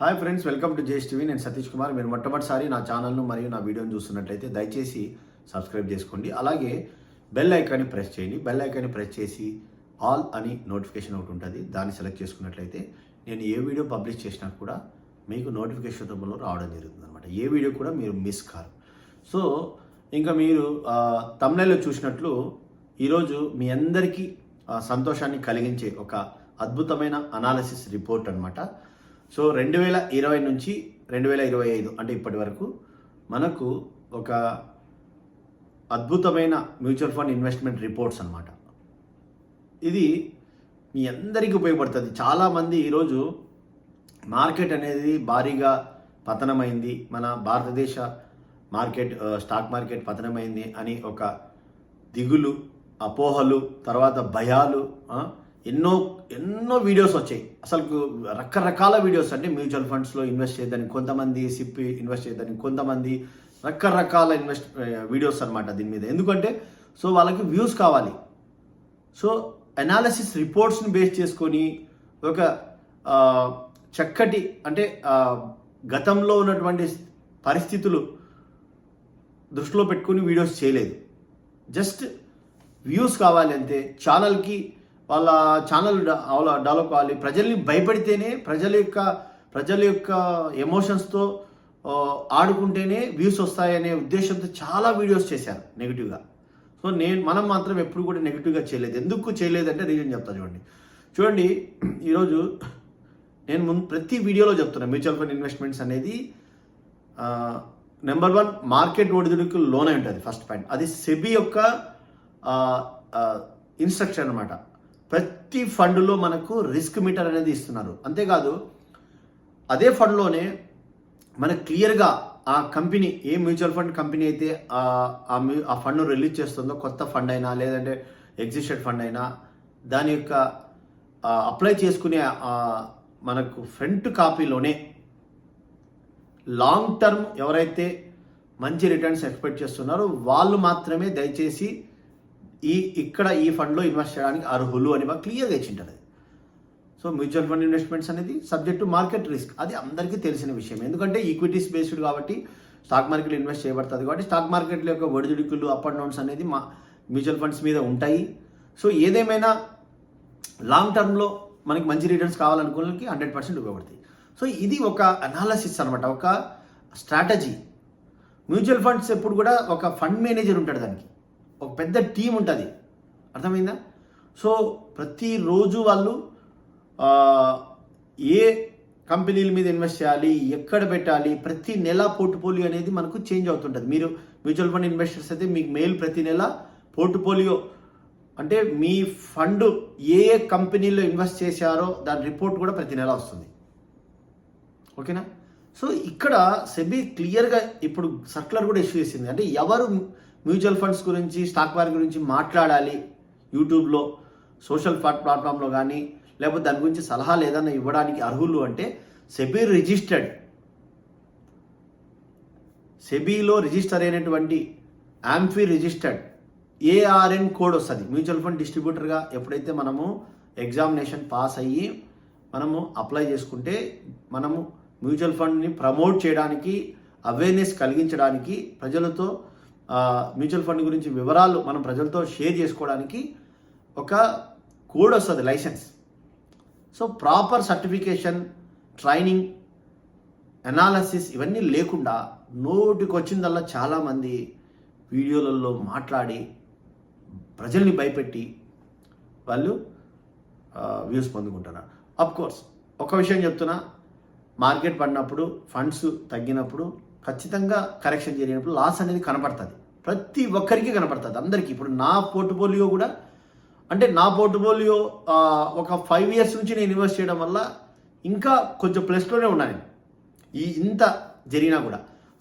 Hi friends welcome to JS TV. నేను సతీష్ కుమార్. మీరు మొట్టమొదటిసారి నా ఛానల్ను మరియు నా వీడియోని చూస్తున్నట్లయితే దయచేసి సబ్స్క్రైబ్ చేసుకోండి. అలాగే బెల్ ఐకాన్ని ప్రెస్ చేయండి. బెల్ ఐకాన్ని ప్రెస్ చేసి ఆల్ అని నోటిఫికేషన్ ఒకటి ఉంటుంది. దాన్ని సెలెక్ట్ చేసుకున్నట్లయితే నేను ఏ వీడియో పబ్లిష్ చేసినా కూడా మీకు నోటిఫికేషన్ రూపంలో రావడం జరుగుతుంది అనమాట ఏ వీడియో కూడా మీరు మిస్ కారు. సో ఇంకా మీరు తమిళలో చూసినట్లు ఈరోజు మీ అందరికీ సంతోషాన్ని కలిగించే ఒక అద్భుతమైన అనాలిసిస్ రిపోర్ట్ అనమాట సో రెండు వేల ఇరవై నుంచి రెండు వేల ఇరవై ఐదు అంటే ఇప్పటి వరకు మనకు ఒక అద్భుతమైన మ్యూచువల్ ఫండ్ ఇన్వెస్ట్మెంట్ రిపోర్ట్స్ అన్నమాట. ఇది మీ అందరికీ ఉపయోగపడుతుంది. చాలామంది ఈరోజు మార్కెట్ అనేది భారీగా పతనమైంది. మన భారతదేశ మార్కెట్ స్టాక్ మార్కెట్ పతనమైంది అని ఒక దిగులు అపోహలు తర్వాత భయాలు ఎన్నో ఎన్నో వీడియోస్ వచ్చాయి. అసలు రకరకాల వీడియోస్ అంటే మ్యూచువల్ ఫండ్స్లో ఇన్వెస్ట్ చేయదని కొంతమంది సిప్పి ఇన్వెస్ట్ చేయదని కొంతమంది రకరకాల ఇన్వెస్ట్ వీడియోస్ అనమాట దీని మీద. ఎందుకంటే సో వాళ్ళకి వ్యూస్ కావాలి. సో అనాలిసిస్ రిపోర్ట్స్ని బేస్ చేసుకొని ఒక చక్కటి అంటే గతంలో ఉన్నటువంటి పరిస్థితులు దృష్టిలో పెట్టుకుని వీడియోస్ చేయలేదు. జస్ట్ వ్యూస్ కావాలి అంతే ఛానల్కి వాళ్ళ ఛానల్ డెవలప్ కావాలి ప్రజల్ని భయపెడితేనే ప్రజల యొక్క ప్రజల యొక్క ఎమోషన్స్తో ఆడుకుంటేనే వ్యూస్ వస్తాయనే ఉద్దేశంతో చాలా వీడియోస్ చేశారు నెగిటివ్గా సో నేను మనం మాత్రం ఎప్పుడు కూడా నెగిటివ్గా చేయలేదు. ఎందుకు చేయలేదంటే రీజన్ చెప్తా చూడండి. చూడండి ఈరోజు నేను ముందు ప్రతి వీడియోలో చెప్తున్నా మ్యూచువల్ ఫండ్ ఇన్వెస్ట్మెంట్స్ అనేది నెంబర్ వన్ మార్కెట్ ఒడిదుడుకు లోనే ఉంటుంది ఫస్ట్ పాయింట్ అది సెబీ యొక్క ఇన్స్ట్రక్షన్ అనమాట ప్రతి ఫండ్లో మనకు రిస్క్ మీటర్ అనేది ఇస్తున్నారు. అంతేకాదు అదే ఫండ్లోనే మనకు క్లియర్గా ఆ కంపెనీ ఏ మ్యూచువల్ ఫండ్ కంపెనీ అయితే ఆ ఆ ఫండ్ రిలీజ్ చేస్తుందో కొత్త ఫండ్ అయినా లేదంటే ఎగ్జిస్టెడ్ ఫండ్ అయినా దాని యొక్క అప్లై చేసుకునే మనకు ఫ్రంట్ కాపీలోనే లాంగ్ టర్మ్ ఎవరైతే మంచి రిటర్న్స్ ఎక్స్పెక్ట్ చేస్తున్నారో వాళ్ళు మాత్రమే దయచేసి ఈ ఇక్కడ ఈ ఫండ్లో ఇన్వెస్ట్ చేయడానికి అర్హులు అని మాకు క్లియర్గా ఇచ్చింటారు అది. సో మ్యూచువల్ ఫండ్ ఇన్వెస్ట్మెంట్స్ అనేది సబ్జెక్ట్ టు మార్కెట్ రిస్క్ అది అందరికీ తెలిసిన విషయం. ఎందుకంటే ఈక్విటీస్ బేస్డ్ కాబట్టి స్టాక్ మార్కెట్లో ఇన్వెస్ట్ చేయబడుతుంది కాబట్టి స్టాక్ మార్కెట్లో యొక్క ఒడిదుడుకులు అప్ అండ్ డౌన్స్ అనేది మా మ్యూచువల్ ఫండ్స్ మీద ఉంటాయి. సో ఏదేమైనా లాంగ్ టర్మ్లో మనకి మంచి రిటర్న్స్ కావాలనుకున్నకి హండ్రెడ్ పర్సెంట్ ఉపయోగపడతాయి. సో ఇది ఒక అనాలసిస్ అనమాట ఒక స్ట్రాటజీ మ్యూచువల్ ఫండ్స్ ఎప్పుడు కూడా ఒక ఫండ్ మేనేజర్ ఉంటాడు దానికి. ఒక పెద్ద టీం ఉంటుంది. అర్థమైందా? సో ప్రతిరోజు వాళ్ళు ఏ కంపెనీల మీద ఇన్వెస్ట్ చేయాలి ఎక్కడ పెట్టాలి ప్రతి నెల పోర్ట్ఫోలియో అనేది మనకు చేంజ్ అవుతుంటుంది. మీరు మ్యూచువల్ ఫండ్ ఇన్వెస్టర్స్ అయితే మీకు మెయిల్ ప్రతి నెల పోర్ట్ఫోలియో. అంటే మీ ఫండ్ ఏ ఏ కంపెనీలో ఇన్వెస్ట్ చేశారో దాని రిపోర్ట్ కూడా ప్రతి నెల వస్తుంది. ఓకేనా? సో ఇక్కడ సెబీ క్లియర్గా ఇప్పుడు సర్క్యులర్ కూడా ఇష్యూ చేసింది. అంటే ఎవరు మ్యూచువల్ ఫండ్స్ గురించి స్టాక్ మార్కెట్ గురించి మాట్లాడాలి యూట్యూబ్లో సోషల్ ప్లాట్ఫామ్లో కానీ లేకపోతే దాని గురించి సలహాలు ఏదైనా ఇవ్వడానికి అర్హులు అంటే సెబీ రిజిస్టర్డ్. సెబీలో రిజిస్టర్ అయినటువంటి యాంఫీ రిజిస్టర్డ్. ఏఆర్ఎన్ కోడ్ వస్తుంది. మ్యూచువల్ ఫండ్ డిస్ట్రిబ్యూటర్గా ఎప్పుడైతే మనము ఎగ్జామినేషన్ పాస్ అయ్యి మనము అప్లై చేసుకుంటే మనము మ్యూచువల్ ఫండ్ని ప్రమోట్ చేయడానికి అవేర్నెస్ కలిగించడానికి ప్రజలతో మ్యూచువల్ ఫండ్ గురించి వివరాలు మనం ప్రజలతో షేర్ చేసుకోవడానికి ఒక కోడ్ వస్తుంది license. So proper certification training analysis ఇవన్నీ లేకుండా నోటికొచ్చిందల్లా చాలామంది వీడియోలలో మాట్లాడి ప్రజల్ని భయపెట్టి వాళ్ళు వ్యూస్ పొందుకుంటున్నారు. అఫ్ కోర్స్ ఒక విషయం చెప్తున్నా మార్కెట్ పడినప్పుడు ఫండ్స్ తగ్గినప్పుడు ఖచ్చితంగా కరెక్షన్ జరిగినప్పుడు లాస్ అనేది కనపడుతుంది. ప్రతి ఒక్కరికి కనపడుతుంది. అందరికీ. ఇప్పుడు నా పోర్ట్ఫోలియో కూడా అంటే నా పోర్ట్ఫోలియో ఒక ఫైవ్ ఇయర్స్ నుంచి నేను ఇన్వెస్ట్ చేయడం వల్ల ఇంకా కొంచెం ప్లస్లోనే ఉన్నాను ఈ ఇంత జరిగినా కూడా.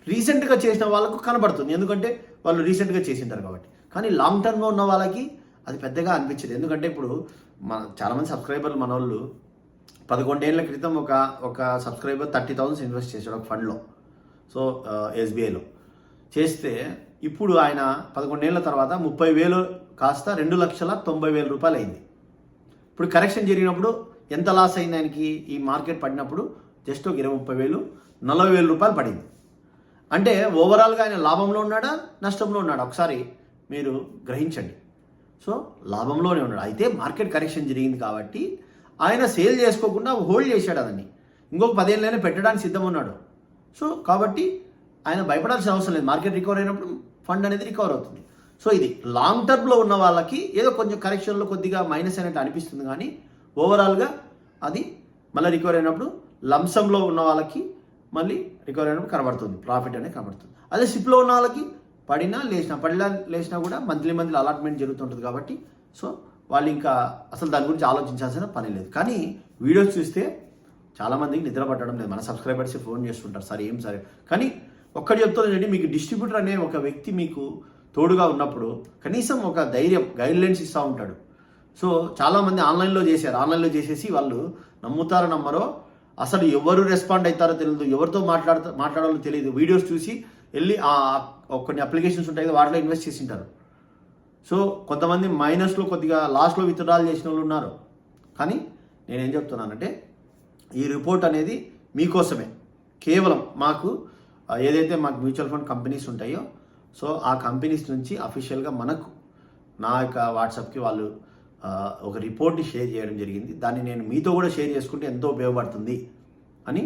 రీసెంట్గా చేసిన వాళ్ళకు కనబడుతుంది ఎందుకంటే వాళ్ళు రీసెంట్గా చేసింటారు కాబట్టి. కానీ లాంగ్ టర్మ్లో ఉన్న వాళ్ళకి అది పెద్దగా అనిపించదు. ఎందుకంటే ఇప్పుడు మన చాలామంది సబ్స్క్రైబర్లు మన వాళ్ళు పదకొండేళ్ళ క్రితం ఒక ఒక సబ్స్క్రైబర్ థర్టీ థౌసండ్స్ ఇన్వెస్ట్ చేశాడు ఒక ఫండ్లో సో ఎస్బీఐలో. చేస్తే ఇప్పుడు ఆయన పదకొండేళ్ళ తర్వాత ముప్పై వేలు కాస్త రెండు లక్షల తొంభై వేల రూపాయలు అయింది. ఇప్పుడు కరెక్షన్ జరిగినప్పుడు ఎంత లాస్ అయింది ఆయనకి? ఈ మార్కెట్ పడినప్పుడు జస్ట్ ఒక ఇరవై ముప్పై వేలు నలభై వేల రూపాయలు పడింది. అంటే ఓవరాల్గా ఆయన లాభంలో ఉన్నాడా? నష్టంలో ఉన్నాడా? ఒకసారి మీరు గ్రహించండి. సో లాభంలోనే ఉన్నాడు. అయితే మార్కెట్ కరెక్షన్ జరిగింది కాబట్టి ఆయన సేల్ చేసుకోకుండా హోల్డ్ చేశాడు అదని ఇంకొక పదేళ్ళైనా పెట్టడానికి సిద్ధం ఉన్నాడు. సో కాబట్టి ఆయన భయపడాల్సిన అవసరం లేదు. మార్కెట్ రికవర్ అయినప్పుడు ఫండ్ అనేది రికవర్ అవుతుంది. సో ఇది లాంగ్ టర్మ్లో ఉన్న వాళ్ళకి ఏదో కొంచెం కరెక్షన్లో కొద్దిగా మైనస్ అయినట్టు అనిపిస్తుంది కానీ ఓవరాల్గా అది మళ్ళీ రికవర్ అయినప్పుడు లంసంలో ఉన్న వాళ్ళకి మళ్ళీ రికవర్ అయినప్పుడు కనబడుతుంది. ప్రాఫిట్ అనేది కనబడుతుంది. అదే సిప్లో ఉన్న వాళ్ళకి పడినా లేచినా పడినా లేచినా కూడా మంత్లీ మంత్లీ అలాట్మెంట్ జరుగుతుంటుంది కాబట్టి సో వాళ్ళు ఇంకా అసలు దాని గురించి ఆలోచించాల్సిన పని లేదు. కానీ వీడియోస్ చూస్తే చాలామందికి నిద్ర పట్టడం లేదు. మన సబ్స్క్రైబర్స్ ఫోన్ చేస్తుంటారు. సార్ ఏం సరే? కానీ ఒక్కటి చెప్తుందండి మీకు డిస్ట్రిబ్యూటర్ అనే ఒక వ్యక్తి మీకు తోడుగా ఉన్నప్పుడు కనీసం ఒక ధైర్యం గైడ్లైన్స్ ఇస్తూ ఉంటాడు. సో చాలామంది ఆన్లైన్లో చేశారు. ఆన్లైన్లో చేసేసి వాళ్ళు నమ్ముతారో నమ్మరో అసలు ఎవరు రెస్పాండ్ అవుతారో తెలియదు ఎవరితో మాట్లాడతా మాట్లాడాలో తెలియదు వీడియోస్ చూసి వెళ్ళి ఆ కొన్ని అప్లికేషన్స్ ఉంటాయి కదా వాటిలో ఇన్వెస్ట్ చేసి ఉంటారు. సో కొంతమంది మైనస్లో కొద్దిగా లాస్ట్లో విత్డ్రాల్ చేసిన వాళ్ళు ఉన్నారు. కానీ నేనేం చెప్తున్నానంటే ఈ రిపోర్ట్ అనేది మీకోసమే. కేవలం మాకు ఏదైతే మాకు మ్యూచువల్ ఫండ్ కంపెనీస్ ఉంటాయో సో ఆ కంపెనీస్ నుంచి అఫీషియల్గా మనకు నా యొక్క వాట్సాప్కి వాళ్ళు ఒక రిపోర్ట్ని షేర్ చేయడం జరిగింది. దాన్ని నేను మీతో కూడా షేర్ చేసుకుంటే ఎంతో ఉపయోగపడుతుంది అని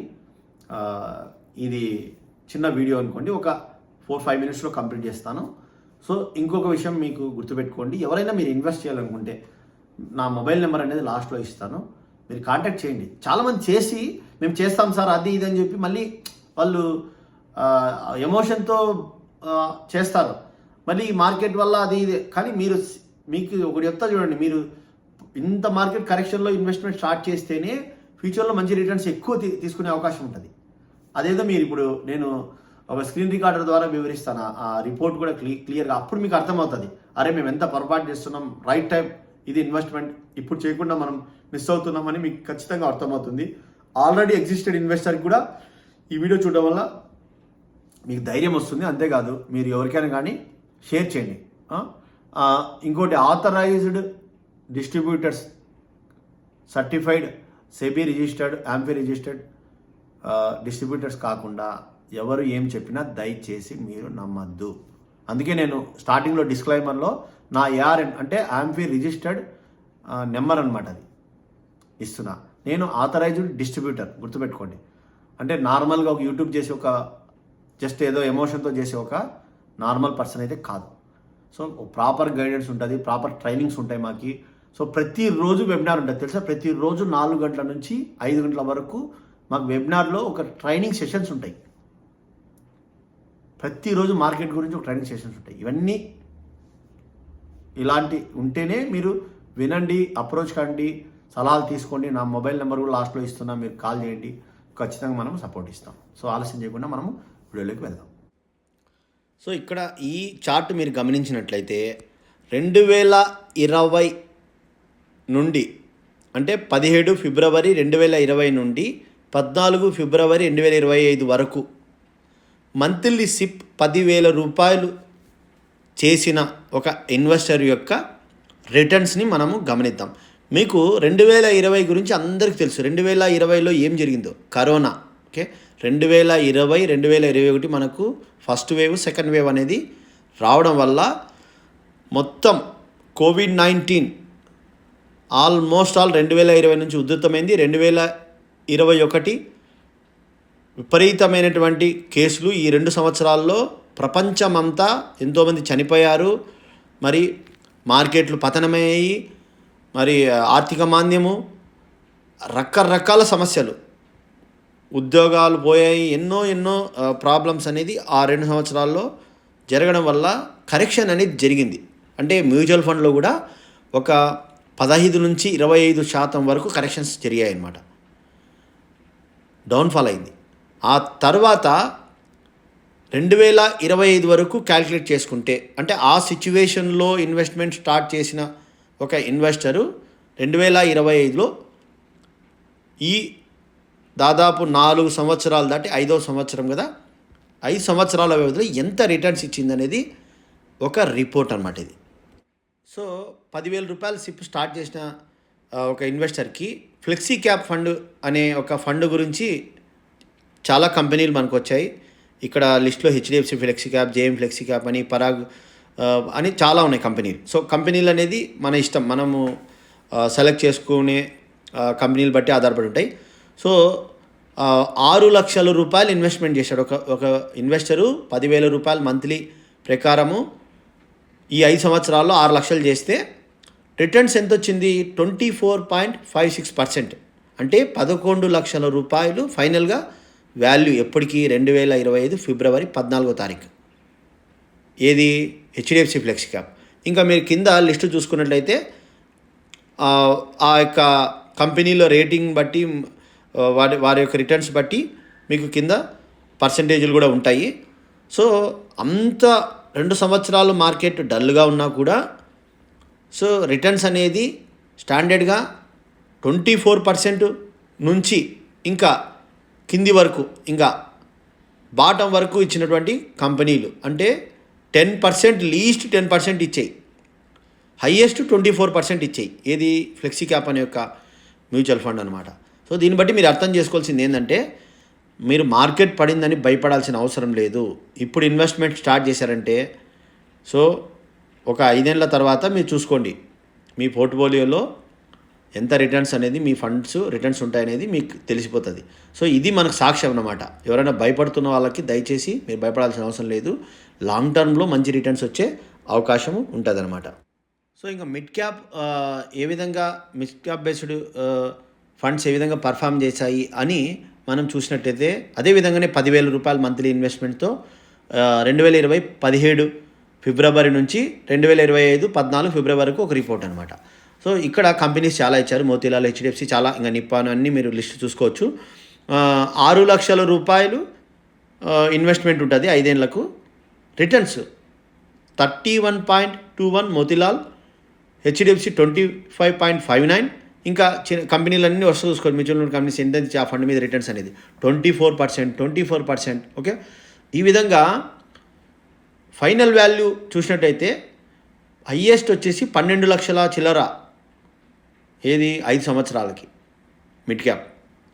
ఇది చిన్న వీడియో అనుకోండి. ఒక ఫోర్ ఫైవ్ మినిట్స్లో కంప్లీట్ చేస్తాను. సో ఇంకొక విషయం మీకు గుర్తుపెట్టుకోండి. ఎవరైనా మీరు ఇన్వెస్ట్ చేయాలనుకుంటే నా మొబైల్ నెంబర్ అనేది లాస్ట్లో ఇస్తాను. మీరు కాంటాక్ట్ చేయండి. చాలామంది చేసి మేము చేస్తాం సార్ అది ఇది అని చెప్పి మళ్ళీ వాళ్ళు ఎమోషన్తో చేస్తారు. మళ్ళీ ఈ మార్కెట్ వల్ల అది ఇది. కానీ మీరు మీకు ఒకటి చెప్తా చూడండి. మీరు ఇంత మార్కెట్ కరెక్షన్లో ఇన్వెస్ట్మెంట్ స్టార్ట్ చేస్తేనే ఫ్యూచర్లో మంచి రిటర్న్స్ ఎక్కువ తీ- తీసుకునే అవకాశం ఉంటుంది. అదేదో మీరు ఇప్పుడు నేను ఒక స్క్రీన్ రికార్డర్ ద్వారా వివరిస్తాను. ఆ- ఆ రిపోర్ట్ కూడా క్లీ క్లియర్గా అప్పుడు మీకు అర్థమవుతుంది. అరే మేము ఎంత పొరపాటు చేస్తున్నాం రైట్ టైం ఇది ఇన్వెస్ట్మెంట్ ఇప్పుడు చేయకుండా మనం మిస్ అవుతున్నామని మీకు ఖచ్చితంగా అర్థమవుతుంది. ఆల్రెడీ ఎగ్జిస్టెడ్ ఇన్వెస్టర్కి కూడా ఈ వీడియో చూడడం వల్ల మీకు ధైర్యం వస్తుంది. అంతేకాదు మీరు ఎవరికైనా కానీ షేర్ చేయండి. ఇంకోటి authorised distributors certified SEBI registered AMFI registered distributors కాకుండా ఎవరు ఏం చెప్పినా దయచేసి మీరు నమ్మద్దు. అందుకే నేను స్టార్టింగ్లో డిస్క్లైమర్లో నా ఏఆర్ఎన్ అంటే యాంపీ రిజిస్టర్డ్ నెంబర్ అనమాట అది. ఇస్తున్నా. నేను ఆథరైజ్డ్ డిస్ట్రిబ్యూటర్ గుర్తుపెట్టుకోండి. అంటే నార్మల్గా ఒక యూట్యూబ్ చేసి ఒక జస్ట్ ఏదో ఎమోషన్తో చేసే ఒక నార్మల్ పర్సన్ అయితే కాదు. సో ప్రాపర్ గైడెన్స్ ఉంటుంది ప్రాపర్ ట్రైనింగ్స్ ఉంటాయి మాకి. సో ప్రతిరోజు వెబినార్ ఉంటుంది. తెలుసా? ప్రతిరోజు నాలుగు గంటల నుంచి ఐదు గంటల వరకు మాకు వెబినార్లో ఒక ట్రైనింగ్ సెషన్స్ ఉంటాయి. ప్రతిరోజు మార్కెట్ గురించి ఒక ట్రైనింగ్ సెషన్స్ ఉంటాయి. ఇవన్నీ ఇలాంటి ఉంటేనే మీరు వినండి అప్రోచ్ కండి సలహాలు తీసుకోండి. నా మొబైల్ నెంబర్ కూడా లాస్ట్లో ఇస్తున్నా. మీరు కాల్ చేయండి. ఖచ్చితంగా మనం సపోర్ట్ ఇస్తాం. సో ఆలస్యం చేయకుండా మనము వీడియోలోకి వెళ్దాం. సో ఇక్కడ ఈ చార్ట్ మీరు గమనించినట్లయితే రెండు వేల ఇరవై నుండి అంటే పదిహేడు ఫిబ్రవరి రెండు వేల ఇరవై నుండి పద్నాలుగు ఫిబ్రవరి రెండు వేల ఇరవై ఐదు వరకు మంత్లీ సిప్ పదివేల రూపాయలు చేసిన ఒక ఇన్వెస్టర్ యొక్క రిటర్న్స్ని మనము గమనిద్దాం. మీకు రెండు వేల ఇరవై గురించి అందరికీ తెలుసు. రెండు వేల ఇరవైలో ఏం జరిగిందో? కరోనా. ఓకే? రెండు వేల ఇరవై రెండు వేల ఇరవై ఒకటి మనకు ఫస్ట్ వేవ్ సెకండ్ వేవ్ అనేది రావడం వల్ల మొత్తం కోవిడ్ నైన్టీన్ ఆల్మోస్ట్ ఆల్ రెండు వేల ఇరవై నుంచి ఉధృతమైంది. రెండు వేల ఇరవై ఒకటి విపరీతమైనటువంటి కేసులు ఈ రెండు సంవత్సరాల్లో ప్రపంచమంతా ఎంతోమంది చనిపోయారు. మరి మార్కెట్లు పతనమయ్యాయి. మరి ఆర్థిక మాంద్యము రకరకాల సమస్యలు. ఉద్యోగాలు పోయాయి ఎన్నో ఎన్నో ప్రాబ్లమ్స్ అనేది ఆ రెండు సంవత్సరాల్లో జరగడం వల్ల కరెక్షన్ అనేది జరిగింది. అంటే మ్యూచువల్ ఫండ్లో కూడా ఒక పదహైదు నుంచి ఇరవై ఐదు శాతం వరకు కరెక్షన్స్ జరిగాయి అన్నమాట డౌన్ఫాల్ అయింది. ఆ తర్వాత రెండు వేల ఇరవై ఐదు వరకు క్యాల్కులేట్ చేసుకుంటే అంటే ఆ సిచ్యువేషన్లో ఇన్వెస్ట్మెంట్ స్టార్ట్ చేసిన ఒక ఇన్వెస్టరు రెండు వేల ఇరవై ఐదులో ఈ దాదాపు నాలుగు సంవత్సరాలు దాటి ఐదో సంవత్సరం కదా ఐదు సంవత్సరాల వ్యవధిలో ఎంత రిటర్న్స్ ఇచ్చిందనేది ఒక రిపోర్ట్ అనమాట ఇది. సో పదివేల రూపాయలు సిప్ స్టార్ట్ చేసిన ఒక ఇన్వెస్టర్కి ఫ్లెక్సీ క్యాప్ ఫండ్ అనే ఒక ఫండ్ గురించి చాలా కంపెనీలు మనకు వచ్చాయి ఇక్కడ లిస్ట్లో HDFC flexi cap JM flexi cap అని పరాగ్ అని చాలా ఉన్నాయి కంపెనీలు. సో కంపెనీలు అనేది మన ఇష్టం. మనము సెలెక్ట్ చేసుకునే కంపెనీలు బట్టి ఆధారపడి ఉంటాయి. సో ఆరు లక్షల రూపాయలు ఇన్వెస్ట్మెంట్ చేశాడు. ఒక ఒక ఇన్వెస్టరు పదివేల రూపాయలు మంత్లీ ప్రకారము ఈ ఐదు సంవత్సరాల్లో ఆరు లక్షలు చేస్తే రిటర్న్స్ ఎంత వచ్చింది twenty four point five six percent. అంటే పదకొండు లక్షల రూపాయలు ఫైనల్గా వాల్యూ ఎప్పటికీ రెండు వేల ఇరవై ఐదు ఫిబ్రవరి పద్నాలుగో తారీఖు. ఏది? హెచ్డిఎఫ్సి ఫ్లెక్సీ క్యాప్ ఇంకా మీరు కింద లిస్టు చూసుకున్నట్లయితే ఆ యొక్క కంపెనీలో రేటింగ్ బట్టి వారి వారి యొక్క రిటర్న్స్ బట్టి మీకు కింద పర్సంటేజీలు కూడా ఉంటాయి. సో అంత రెండు సంవత్సరాలు మార్కెట్ డల్గా ఉన్నా కూడా సో రిటర్న్స్ అనేది స్టాండర్డ్గా ట్వంటీ ఫోర్ పర్సెంట్ నుంచి ఇంకా కింది వరకు ఇంకా బాటం వరకు ఇచ్చినటువంటి కంపెనీలు. అంటే ten percent least ten percent ఇచ్చేయి. హయ్యెస్ట్ ట్వంటీ ఫోర్ పర్సెంట్ ఇచ్చేయి. ఏది? ఫ్లెక్సీ క్యాప్ అనే యొక్క మ్యూచువల్ ఫండ్ అనమాట సో దీన్ని బట్టి మీరు అర్థం చేసుకోవాల్సింది ఏంటంటే మీరు మార్కెట్ పడిందని భయపడాల్సిన అవసరం లేదు. ఇప్పుడు ఇన్వెస్ట్మెంట్ స్టార్ట్ చేశారంటే సో ఒక ఐదేళ్ళ తర్వాత మీరు చూసుకోండి. మీ పోర్ట్ఫోలియోలో ఎంత రిటర్న్స్ అనేది మీ ఫండ్స్ రిటర్న్స్ ఉంటాయనేది మీకు తెలిసిపోతుంది. సో ఇది మనకు సాక్ష్యం అన్నమాట. ఎవరైనా భయపడుతున్న వాళ్ళకి దయచేసి మీరు భయపడాల్సిన అవసరం లేదు. లాంగ్ టర్మ్లో మంచి రిటర్న్స్ వచ్చే అవకాశం ఉంటుంది సో ఇంకా మిడ్ క్యాప్ ఏ విధంగా మిడ్ క్యాప్ బేస్డ్ ఫండ్స్ ఏ విధంగా పర్ఫామ్ చేశాయి అని మనం చూసినట్టయితే అదే విధంగానే పదివేల రూపాయల మంత్లీ ఇన్వెస్ట్మెంట్తో రెండు వేల ఇరవై పదిహేడు ఫిబ్రవరి నుంచి రెండు వేల ఇరవై ఐదు పద్నాలుగు ఫిబ్రవరి వరకు ఒక రిపోర్ట్ అనమాట సో ఇక్కడ కంపెనీస్ చాలా ఇచ్చారు. మోతీలాల్ హెచ్డిఎఫ్సి చాలా ఇంకా నిప్పాను అన్నీ మీరు లిస్ట్ చూసుకోవచ్చు. ఆరు లక్షల రూపాయలు ఇన్వెస్ట్మెంట్ ఉంటుంది ఐదేళ్ళకు returns thirty one point two one Motilal HDFC twenty five point five nine ఇంకా చిన్న కంపెనీలన్నీ వస్తూ చూసుకోండి మ్యూచువల్ ఫండ్ కంపెనీస్ ఎంత ఆ ఫండ్ మీద రిటర్న్స్ అనేది? Twenty four percent twenty four percent okay? ఈ విధంగా ఫైనల్ వాల్యూ చూసినట్టయితే హయ్యెస్ట్ వచ్చేసి పన్నెండు లక్షల చిల్లర. ఏది? ఐదు సంవత్సరాలకి. Mid cap.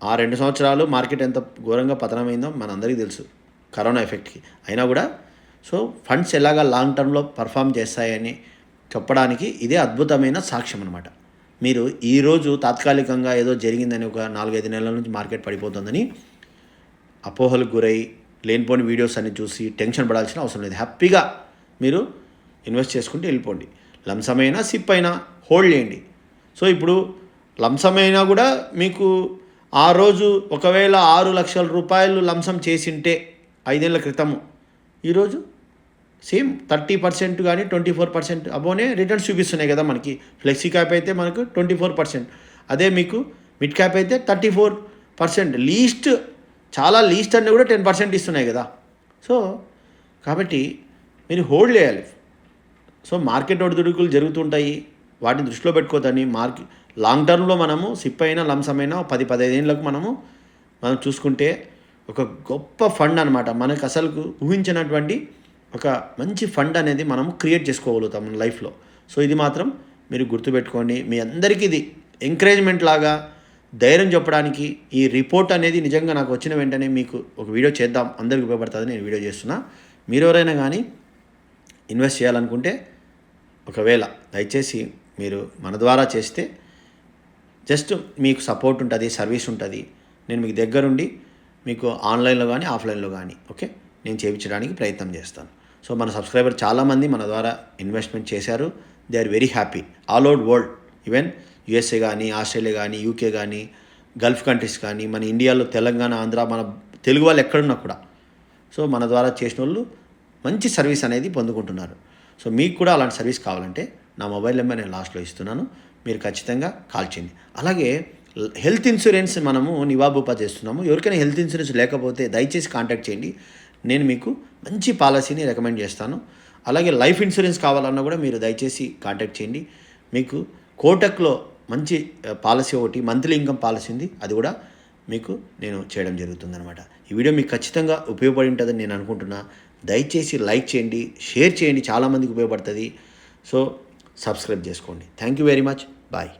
ఆ రెండు సంవత్సరాలు మార్కెట్ ఎంత ఘోరంగా పతనమైందో మనందరికీ తెలుసు. కరోనా ఎఫెక్ట్కి. అయినా కూడా సో ఫండ్స్ ఎలాగా లాంగ్ టర్మ్లో పర్ఫామ్ చేస్తాయని చెప్పడానికి ఇదే అద్భుతమైన సాక్ష్యం అనమాట మీరు ఈరోజు తాత్కాలికంగా ఏదో జరిగిందని ఒక నాలుగైదు నెలల నుంచి మార్కెట్ పడిపోతుందని అపోహలకు గురై లేనిపోని వీడియోస్ అన్ని చూసి టెన్షన్ పడాల్సిన అవసరం లేదు. హ్యాపీగా మీరు ఇన్వెస్ట్ చేసుకుంటే వెళ్ళిపోండి. లంసమైనా సిప్ అయినా హోల్డ్ చేయండి. సో ఇప్పుడు లంసమైనా కూడా మీకు ఆ రోజు ఒకవేళ ఆరు లక్షల రూపాయలు లంసం చేసింటే ఐదేళ్ళ క్రితము ఈరోజు సేమ్ థర్టీ పర్సెంట్ కానీ ట్వంటీ ఫోర్ పర్సెంట్ అబోనే రిటర్న్స్ చూపిస్తున్నాయి కదా మనకి. ఫ్లెక్సీ క్యాప్ అయితే మనకు ట్వంటీ ఫోర్ పర్సెంట్. అదే మీకు మిడ్ క్యాప్ అయితే థర్టీ ఫోర్ పర్సెంట్. లీస్ట్ చాలా లీస్ట్ అన్నీ కూడా టెన్ పర్సెంట్ ఇస్తున్నాయి కదా. సో కాబట్టి మీరు హోల్డ్ చేయాలి. సో మార్కెట్ ఒడిదుడుకులు జరుగుతుంటాయి. వాటిని దృష్టిలో పెట్టుకోదని మార్కెట్ లాంగ్ టర్మ్లో మనము సిప్ అయినా లంసమ్ అయినా పది పదిహేనులకు మనము మనం చూసుకుంటే ఒక గొప్ప ఫండ్ అనమాట మనకు అసలు ఊహించినటువంటి ఒక మంచి ఫండ్ అనేది మనం క్రియేట్ చేసుకోగలుగుతాం మన లైఫ్లో. సో ఇది మాత్రం మీరు గుర్తుపెట్టుకోండి. మీ అందరికీ ఇది ఎంకరేజ్మెంట్ లాగా ధైర్యం చెప్పడానికి ఈ రిపోర్ట్ అనేది నిజంగా నాకు వచ్చిన వెంటనే మీకు ఒక వీడియో చేద్దాం. అందరికి ఉపయోగపడుతుంది. నేను వీడియో చేస్తున్నా. మీరు ఎవరైనా కానీ ఇన్వెస్ట్ చేయాలనుకుంటే ఒకవేళ దయచేసి మీరు మన ద్వారా చేస్తే జస్ట్ మీకు సపోర్ట్ ఉంటుంది సర్వీస్ ఉంటుంది. నేను మీకు దగ్గరుండి మీకు ఆన్లైన్లో కానీ ఆఫ్లైన్లో కానీ ఓకే నేను చేయించడానికి ప్రయత్నం చేస్తాను. సో మన సబ్స్క్రైబర్ చాలామంది మన ద్వారా ఇన్వెస్ట్మెంట్ చేశారు. They are very happy. All over world even USA కానీ ఆస్ట్రేలియా కానీ యూకే కానీ గల్ఫ్ కంట్రీస్ కానీ మన ఇండియాలో తెలంగాణ ఆంధ్ర మన తెలుగు వాళ్ళు ఎక్కడున్నా కూడా. సో మన ద్వారా చేసిన వాళ్ళు మంచి సర్వీస్ అనేది పొందుకుంటున్నారు. సో మీకు కూడా అలాంటి సర్వీస్ కావాలంటే నా మొబైల్ నెంబర్ నేను లాస్ట్లో ఇస్తున్నాను. మీరు ఖచ్చితంగా కాల్ చేయండి. అలాగే హెల్త్ ఇన్సూరెన్స్ మనము నివాబూపా చేస్తున్నాము. ఎవరికైనా హెల్త్ ఇన్సూరెన్స్ లేకపోతే దయచేసి కాంటాక్ట్ చేయండి. నేను మీకు మంచి పాలసీని రికమెండ్ చేస్తాను. అలాగే లైఫ్ ఇన్సూరెన్స్ కావాలన్నా కూడా మీరు దయచేసి కాంటాక్ట్ చేయండి. మీకు కోటక్లో మంచి పాలసీ ఒకటి మంత్లీ ఇన్కమ్ పాలసీ ఉంది. అది కూడా మీకు నేను చేయడం జరుగుతుందనమాట ఈ వీడియో మీకు ఖచ్చితంగా ఉపయోగపడి ఉంటుందని నేను అనుకుంటున్నా. దయచేసి లైక్ చేయండి షేర్ చేయండి. చాలామందికి ఉపయోగపడుతుంది. సో సబ్స్క్రైబ్ చేసుకోండి. Thank you very much. Bye.